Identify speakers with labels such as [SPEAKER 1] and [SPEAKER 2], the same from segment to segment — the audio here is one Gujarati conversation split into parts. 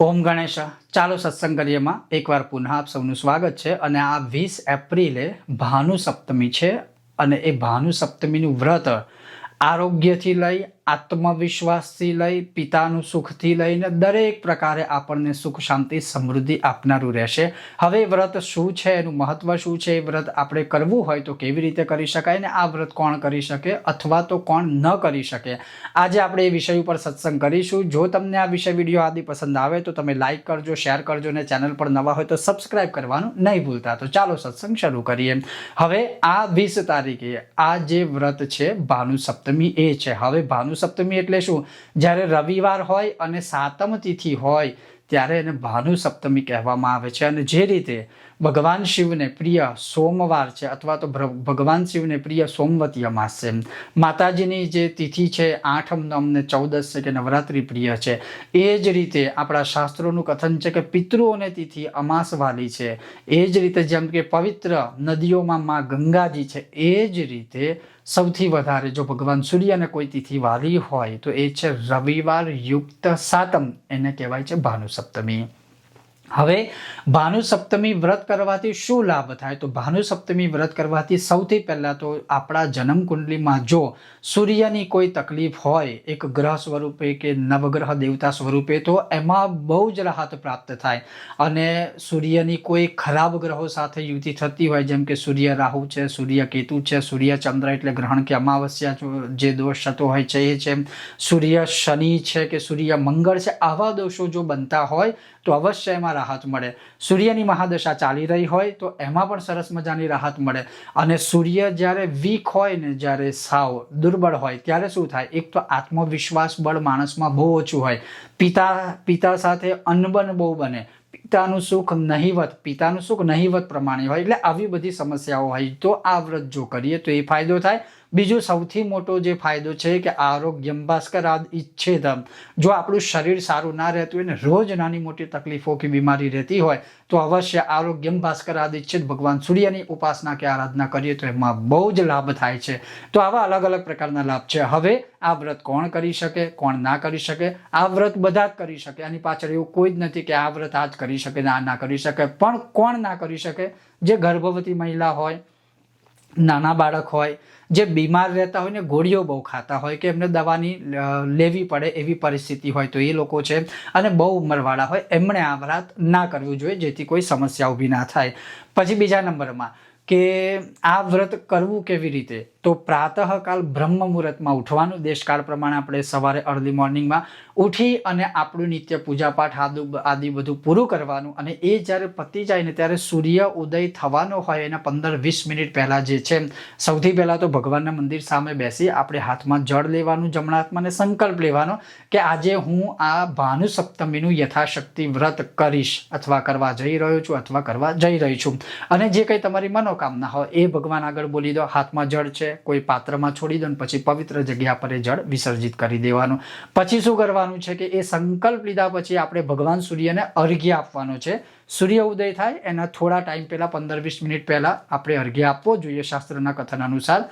[SPEAKER 1] ઓમ ગણેશ. ચાલો સત્સંગ કરીએમાં એકવાર પુનઃ આપ સૌનું સ્વાગત છે અને આ વીસ એપ્રિલે ભાનુ સપ્તમી છે અને એ ભાનુ સપ્તમીનું વ્રત આરોગ્યથી લઈ આત્મવિશ્વાસથી લઈ, પિતાનું સુખથી લઈને દરેક પ્રકારે આપણને સુખ, શાંતિ, સમૃદ્ધિ આપનારું રહેશે. હવે વ્રત શું છે? એનું મહત્વ શું છે? એ વ્રત આપણે કરવું હોય તો કેવી રીતે કરી શકાય ને આ વ્રત કોણ કરી શકે અથવા તો કોણ ન કરી શકે? આજે આપણે એ વિષય ઉપર સત્સંગ કરીશું. જો તમને આ વિષય વીડિયો આદિ પસંદ આવે તો તમે લાઈક કરજો, શેર કરજો અને ચેનલ પર નવા હોય તો સબસ્ક્રાઇબ કરવાનું નહીં ભૂલતા. તો ચાલો સત્સંગ શરૂ કરીએ. હવે આ વીસ તારીખે આ જે વ્રત છે ભાનુ સપ્તમી એ છે. હવે ભાનુ સપ્તમી એટલે શું? જ્યારે રવિવાર હોય અને સાતમ તિથિ હોય, ત્યારે એને ભાનુ સપ્તમી કહેવામાં આવે છે. અને જે રીતે ભગવાન શિવને પ્રિય સોમવાર છે અથવા તો ભગવાન શિવને પ્રિય સોમવતી અમાસ. છે માતાજીની જે તિથિ છે આઠમ, નવમ ને ચૌદસ છે કે નવરાત્રિ પ્રિય છે, એ જ રીતે આપણા શાસ્ત્રોનું કથન છે કે પિતૃઓને તિથિ અમાસ વાલી છે. એ જ રીતે જેમ કે પવિત્ર નદીઓમાં માં ગંગાજી છે, એ જ રીતે સૌથી વધારે જો ભગવાન સૂર્યને કોઈ તિથિ વાલી હોય તો એ છે રવિવાર યુક્ત સાતમ, એને કહેવાય છે ભાનુ સપ્તમી હવે ભાનુ સપ્તમી વ્રત કરવાથી શું લાભ થાય? તો ભાનુ સપ્તમી વ્રત કરવાથી સૌથી પહેલાં તો આપણા જન્મ કુંડલીમાં જો સૂર્યની કોઈ તકલીફ હોય, એક ગ્રહ સ્વરૂપે કે નવગ્રહ દેવતા સ્વરૂપે, તો એમાં બહુ જ રાહત પ્રાપ્ત થાય. અને સૂર્યની કોઈ ખરાબ ગ્રહો સાથે યુતિ થતી હોય, જેમ કે સૂર્ય રાહુ છે, સૂર્ય કેતુ છે, સૂર્ય ચંદ્ર એટલે ગ્રહણ કે અમાવસ્યા જે દોષ થતો હોય છે, એ છે સૂર્ય શનિ છે કે સૂર્ય મંગળ છે, આવા દોષો જો બનતા હોય તો અવશ્ય એમાં રાહત મળે. સૂર્યની મહાદશા ચાલી રહી હોય તો એમાં પણ સરસ મજાની રાહત મળે. અને સૂર્ય જ્યારે વીક હોય ને જ્યારે સાવ દુર્બળ હોય, ત્યારે શું થાય? એક તો આત્મવિશ્વાસ બળ માણસમાં બહુ ઓછું હોય. પિતા પિતા સાથે અનબન બહુ બને. પિતાનું સુખ નહીવત, પિતાનું સુખ નહિવત પ્રમાણે હોય. એટલે આવી બધી સમસ્યાઓ હોય તો આ વ્રત જો કરીએ તો એ ફાયદો થાય. બીજું સૌથી મોટો જે ફાયદો છે કે આરોગ્યમ ભાસ્કરાદ ઈચ્છેદમ. જો આપણું શરીર સારું ના રહેતું હોય ને, રોજ નાની મોટી તકલીફો કે બીમારી રહેતી હોય, તો અવશ્ય આરોગ્યમ ભાસ્કરાદ ઈચ્છિત ભગવાન સૂર્યની ઉપાસના કે આરાધના કરીએ તો એમાં બહુ જ લાભ થાય છે. તો આવા અલગ અલગ પ્રકારના લાભ છે. હવે આ વ્રત કોણ કરી શકે, કોણ ના કરી શકે? આ વ્રત બધા જ કરી શકે. આની પાછળ એવું કોઈ જ નથી કે આ વ્રત આ જ કરી શકે ને આ ના કરી શકે. પણ કોણ ના કરી શકે? જે ગર્ભવતી મહિલા હોય, નાના બાળક હોય જે બીમાર રહેતા હોય ને ગોળીઓ બહુ ખાતા હોય કે એમને દવાની લેવી પડે એવી પરિસ્થિતિ હોય તો એ લોકો છે અને બહુ ઉંમરવાળા હોય. એમણે આ વ્રત ના કરવું જોઈએ જેથી કોઈ સમસ્યા ઊભી ના થાય. પછી બીજા નંબરમાં કે આ વ્રત કરવું કેવી રીતે? તો પ્રાતઃકાલ બ્રહ્મ મુહૂર્તમાં ઉઠવાનું. દેશકાળ પ્રમાણે આપણે સવારે અર્લી મોર્નિંગમાં ઉઠી અને આપણું નિત્ય પૂજાપાઠ આદુ આદિ બધું પૂરું કરવાનું. અને એ જ્યારે પતી જાય ને ત્યારે સૂર્ય ઉદય થવાનો હોય એના પંદર વીસ મિનિટ પહેલાં જે છે, સૌથી પહેલાં તો ભગવાનના મંદિર સામે બેસી આપણે હાથમાં જળ લેવાનું જમણા હાથમાં સંકલ્પ લેવાનો કે આજે હું આ ભાનુ સપ્તમીનું યથાશક્તિ વ્રત કરીશ, અથવા કરવા જઈ રહ્યો છું, અથવા કરવા જઈ રહી છું. અને જે કંઈ તમારી મનોકામના હોય એ ભગવાન આગળ બોલી દો, હાથમાં જળ છે, કોઈ પાત્રમાં છોડી દો ને પછી પવિત્ર જગ્યા પર એ જળ વિસર્જિત કરી દેવાનું. પછી શું કરવાનું છે કે એ સંકલ્પ લીધા પછી આપણે ભગવાન સૂર્યને અર્ઘ્ય આપવાનો છે. સૂર્ય ઉદય થાય, એના થોડા ટાઈમ પહેલા પંદર વીસ મિનિટ પહેલા આપણે અર્ઘ્ય આપવો જોઈએ શાસ્ત્રના કથન અનુસાર.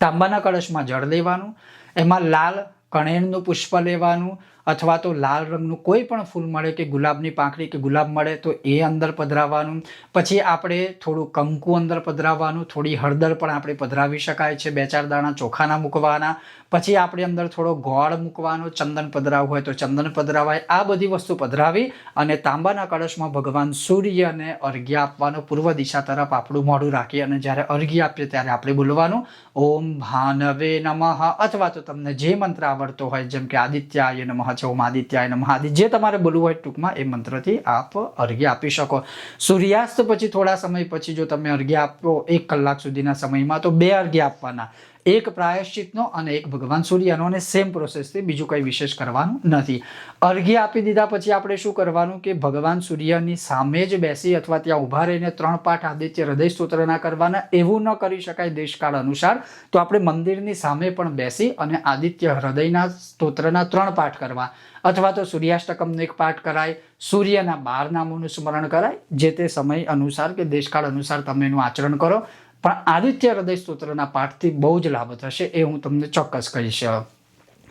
[SPEAKER 1] તાંબાના કળશમાં જળ લેવાનું, એમાં લાલ કણેરનું પુષ્પ લેવાનું અથવા તો લાલ રંગનું કોઈ પણ ફૂલ મળે કે ગુલાબની પાંખડી કે ગુલાબ મળે તો એ અંદર પધરાવવાનું પછી આપણે થોડું કંકુ અંદર પધરાવવાનું, થોડી હળદર પણ આપણે પધરાવી શકાય છે, બે ચાર દાણા ચોખાના મૂકવાના. પછી આપણે અંદર થોડો ગોળ મૂકવાનો, ચંદન પધરાવવું હોય તો ચંદન પધરાવાય. આ બધી વસ્તુ પધરાવી અને તાંબાના કળશમાં ભગવાન સૂર્યને અર્ઘ્ય આપવાનો, પૂર્વ દિશા તરફ આપણું મોઢું રાખી અને જ્યારે અર્ઘ્ય આપીએ ત્યારે આપણે બોલવાનું, ઓમ ભાનવે નમઃ. અથવા તો તમને જે મંત્ર આવડતો હોય, જેમ કે આદિત્યાય નમઃ છે ઓમ આદિત્યાય નમઃ આદિ. જે તમારે બોલવું હોય ટૂંકમાં એ મંત્રથી આપ અર્ઘ્ય આપી શકો. સૂર્યાસ્ત પછી થોડા સમય પછી જો તમે અર્ઘ્ય આપો, એક કલાક સુધીના સમયમાં, તો બે અર્ઘ્ય આપવાના. એક પ્રાયશ્ચિતનો અને એક ભગવાન સૂર્યનો અને સેમ પ્રોસેસથી બીજું કંઈ વિશેષ કરવાનું નથી. અર્ઘ્ય આપી દીધા પછી આપણે શું કરવાનું કે ભગવાન સૂર્યની સામે જ બેસી અથવા ત્યાં ઊભા રહીને ત્રણ પાઠ આદિત્ય હૃદય સ્તોત્રના કરવાના એવું ન કરી શકાય દેશકાળ અનુસાર, તો આપણે મંદિરની સામે પણ બેસી અને આદિત્ય હૃદયના સ્તોત્રના ત્રણ પાઠ કરવા. અથવા તો સૂર્યાષ્ટકમનો એક પાઠ કરાય, સૂર્યના બાર નામોનું સ્મરણ કરાય, જે તે સમય અનુસાર કે દેશકાળ અનુસાર તમે એનું આચરણ કરો પણ આદિત્ય હૃદય સ્તોત્રના પાઠથી બહુ જ લાભ થશે એ હું તમને ચોક્કસ કહીશ.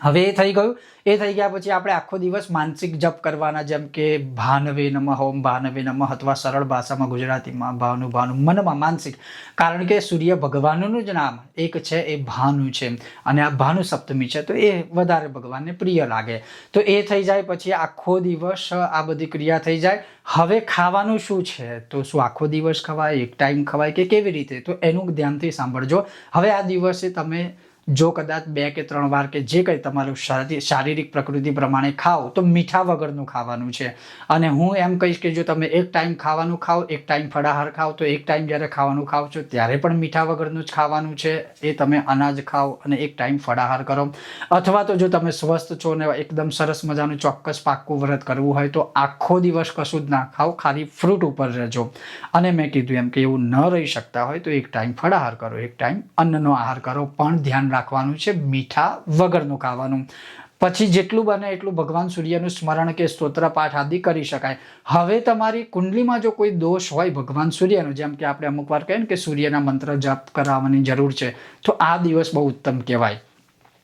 [SPEAKER 1] હવે એ થઈ ગયું. એ થઈ ગયા પછી આપણે આખો દિવસ માનસિક જપ કરવાના, જેમ કે ભાનવે નમઃ ઓમ, ભાનવે નમઃ અથવા સરળ ભાષામાં ગુજરાતીમાં ભાવનું ભાનુ, મનમાં માનસિક. કારણ કે સૂર્ય ભગવાનનું જ નામ એક છે, એ ભાનુ છે. અને આ ભાનુ સપ્તમી છે, તો એ વધારે ભગવાનને પ્રિય લાગે. તો એ થઈ જાય પછી આખો દિવસ આ બધી ક્રિયા થઈ જાય. હવે ખાવાનું શું છે? તો શું આખો દિવસ ખવાય? એક ટાઈમ ખવાય કે કેવી રીતે? તો એનું ધ્યાનથી સાંભળજો. હવે આ દિવસે તમે જો કદાચ બે કે ત્રણ વાર કે જે કંઈ તમારું શારી- શારીરિક પ્રકૃતિ પ્રમાણે ખાઓ, તો મીઠા વગરનું ખાવાનું છે. અને હું એમ કહીશ કે જો તમે એક ટાઈમ ખાવાનું ખાઓ, એક ટાઈમ ફળાહાર ખાઓ, તો એક ટાઈમ જ્યારે ખાવાનું ખાઓ છો, ત્યારે પણ મીઠા વગરનું જ ખાવાનું છે. એ તમે અનાજ ખાઓ અને એક ટાઈમ ફળાહાર કરો. અથવા તો જો તમે સ્વસ્થ છો ને એકદમ સરસ મજાનું ચોક્કસ પાક્કું વ્રત કરવું હોય, તો આખો દિવસ કશું જ ના ખાઓ, ખાલી ફ્રૂટ ઉપર રહેજો. અને મેં કીધું એમ કે એવું ન રહી શકતા હોય, તો એક ટાઈમ ફળાહાર કરો, એક ટાઈમ અન્નનો આહાર કરો. પણ ધ્યાન રાખવાનું છે, મીઠા વગરનું ખાવાનું. પછી જેટલું બને એટલું ભગવાન સૂર્યનું સ્મરણ કે સ્તોત્ર પાઠ આદિ કરી શકાય. હવે તમારી કુંડલીમાં જો કોઈ દોષ હોય ભગવાન સૂર્યનો, જેમ કે આપણે અમુક વાર કહીએ ને કે સૂર્યના મંત્ર જપ કરાવવાની જરૂર છે, તો આ દિવસ બહુ ઉત્તમ કહેવાય.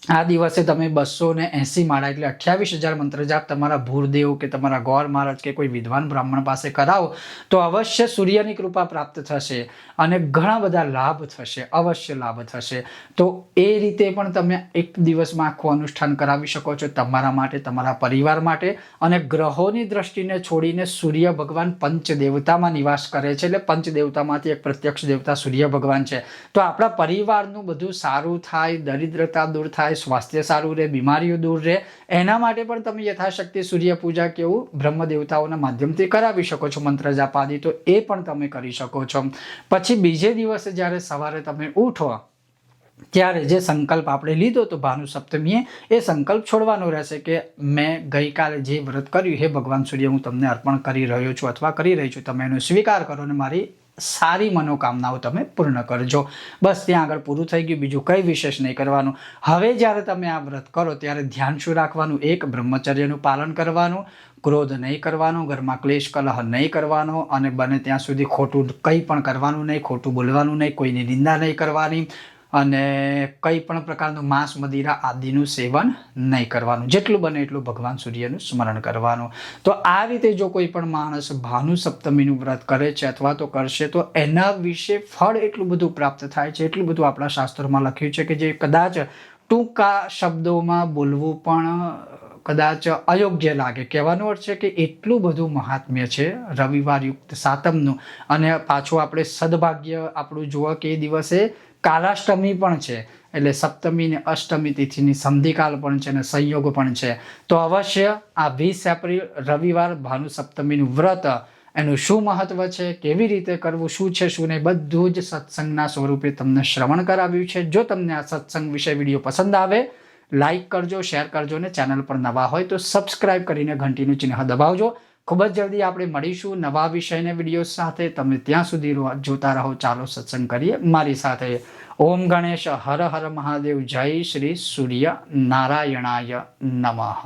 [SPEAKER 1] આ દિવસે તમે બસો ને એંસી માળા, એટલે અઠ્યાવીસ હજાર મંત્ર જાપ તમારા ભૂરદેવ કે તમારા ગોર મહારાજ કે કોઈ વિદ્વાન બ્રાહ્મણ પાસે કરાવો, તો અવશ્ય સૂર્યની કૃપા પ્રાપ્ત થશે અને ઘણા બધા લાભ થશે, અવશ્ય લાભ થશે. તો એ રીતે પણ તમે એક દિવસમાં આખું અનુષ્ઠાન કરાવી શકો છો તમારા માટે, તમારા પરિવાર માટે અને ગ્રહોની દ્રષ્ટિને છોડીને સૂર્ય ભગવાન પંચ દેવતામાં નિવાસ કરે છે, એટલે પંચ દેવતામાંથી એક પ્રત્યક્ષ દેવતા સૂર્ય ભગવાન છે. તો આપણા પરિવારનું બધું સારું થાય, દરિદ્રતા દૂર થાય સ્વાસ્થ્ય સારું રહે, બીમારીઓ દૂર રહે, એના માટે પણ તમે યથાશક્તિ સૂર્ય પૂજા કેવું બ્રહ્મ દેવતાઓના માધ્યમથી કરાવી શકો છો મંત્ર જાપાદી, તો એ પણ તમે કરી શકો છો. પછી બીજે દિવસે જ્યારે સવારે તમે ઉઠો, ત્યારે જે સંકલ્પ આપણે લીધો તો ભાનુ સપ્તમીએ, એ સંકલ્પ છોડવાનો રહેશે કે મેં ગઈકાલે જે વ્રત કર્યું, હે ભગવાન સૂર્ય, હું તમને અર્પણ કરી રહ્યો છું અથવા કરી રહી છું, તમે એનો સ્વીકાર કરો અને મારી સારી મનોકામનાઓ તમે પૂર્ણ કરજો. બસ ત્યાં આગળ પૂરું થઈ ગયું. બીજું કંઈ વિશેષ નહીં કરવાનું. હવે જ્યારે તમે આ વ્રત કરો ત્યારે ધ્યાન શું રાખવાનું? એક, બ્રહ્મચર્યનું પાલન કરવાનું, ક્રોધ નહીં કરવાનો, ઘરમાં ક્લેશ કલહ નહીં કરવાનો અને બને ત્યાં સુધી ખોટું કંઈ પણ કરવાનું નહીં, ખોટું બોલવાનું નહીં, કોઈની નિંદા નહીં કરવાની. અને કંઈ પણ પ્રકારનું માંસ, મદિરા આદિનું સેવન નહીં કરવાનું. જેટલું બને એટલું ભગવાન સૂર્યનું સ્મરણ કરવાનું. તો આ રીતે જો કોઈ પણ માણસ ભાનુ સપ્તમીનું વ્રત કરે છે અથવા તો કરશે, તો એના વિશે ફળ એટલું બધું પ્રાપ્ત થાય છે. એટલું બધું આપણા શાસ્ત્રોમાં લખ્યું છે કે જે કદાચ ટૂંકા શબ્દોમાં બોલવું પણ કદાચ અયોગ્ય લાગે. કહેવાનો અર્થ છે કે એટલું બધું મહાત્મ્ય છે રવિવારયુક્ત સાતમનું. અને પાછું આપણે સદભાગ્ય આપણું જુઓ કે એ દિવસે કાલાષ્ટમી પણ છે, એટલે સપ્તમી ને અષ્ટમી તિથિની સંધિકાલ પણ છે અને સંયોગ પણ છે. તો અવશ્ય આ વીસ એપ્રિલ, રવિવાર ભાનુ સપ્તમીનું વ્રત, એનું શું મહત્વ છે, કેવી રીતે કરવું, શું છે, શું નહીં, બધું જ સત્સંગના સ્વરૂપે તમને શ્રવણ કરાવ્યું છે. જો તમને આ સત્સંગ વિશે વીડિયો પસંદ આવે, લાઈક કરજો, શેર કરજો ને ચેનલ પર નવા હોય તો સબસ્ક્રાઇબ કરીને ઘંટીનું ચિહ્ન દબાવજો. ખૂબ જ જલ્દી આપણે મળીશું નવા વિષયને વીડિયો સાથે. તમે ત્યાં સુધી જોતા રહો. ચાલો સત્સંગ કરીએ. મારી સાથે ઓમ ગણેશ, હર હર મહાદેવ. જય શ્રી સૂર્ય નારાયણાય નમઃ.